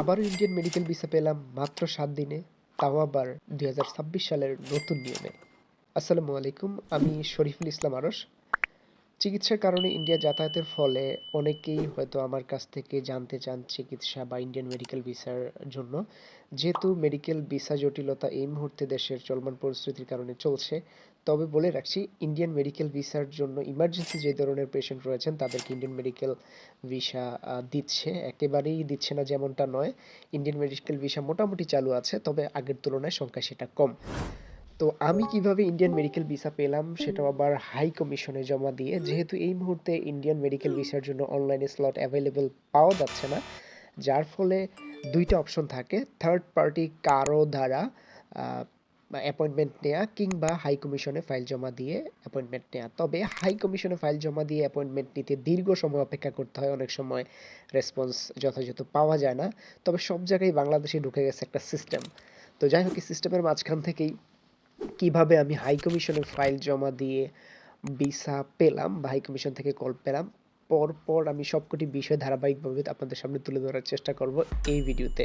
আবারও Indian medical visa পেলাম মাত্র সাত দিনে, তাও আবার দুই হাজার ছাব্বিশ সালের নতুন নিয়মে। আসসালামু আলাইকুম, আমি শরীফুল ইসলাম আরস চিকিৎসার কারণে ইন্ডিয়া যাতায়াতের ফলে অনেকেই হয়তো আমার কাছ থেকে জানতে চান চিকিৎসা বা ইন্ডিয়ান মেডিকেল ভিসার জন্য। যেহেতু মেডিকেল ভিসা জটিলতা এই মুহূর্তে দেশের চলমান পরিস্থিতির কারণে চলছে, তবে বলে রাখছি ইন্ডিয়ান মেডিকেল ভিসার জন্য ইমার্জেন্সি যে ধরনের পেশেন্ট রয়েছেন, তাদেরকে ইন্ডিয়ান মেডিকেল ভিসা দিচ্ছে। একেবারেই দিচ্ছে না যেমনটা নয় ইন্ডিয়ান মেডিকেল ভিসা মোটামুটি চালু আছে, তবে আগের তুলনায় সংখ্যা সেটা কম। তো আমি কীভাবে ইন্ডিয়ান মেডিকেল ভিসা পেলাম সেটাও আবার হাই কমিশনে জমা দিয়ে। যেহেতু এই মুহূর্তে ইন্ডিয়ান মেডিকেল ভিসার জন্য অনলাইনে স্লট অ্যাভেলেবল পাওয়া যাচ্ছে না, যার ফলে দুইটা অপশন থাকে থার্ড পার্টি কারও দ্বারা অ্যাপয়েন্টমেন্ট নেওয়া কিংবা হাই কমিশনে ফাইল জমা দিয়ে অ্যাপয়েন্টমেন্ট নেওয়া তবে হাই কমিশনে ফাইল জমা দিয়ে অ্যাপয়েন্টমেন্ট নিতে দীর্ঘ সময় অপেক্ষা করতে হয়, অনেক সময় রেসপন্স যথাযথ পাওয়া যায় না। তবে সব জায়গায় বাংলাদেশে ঢুকে গেছে একটা সিস্টেম তো যাই হোক, এই সিস্টেমের মাঝখান থেকেই কীভাবে আমি হাই কমিশনে ফাইল জমা দিয়ে ভিসা পেলাম বা হাই কমিশন থেকে কল পেলাম, পরপর আমি সবকটি বিষয় ধারাবাহিকভাবে আপনাদের সামনে তুলে ধরার চেষ্টা করব এই ভিডিওতে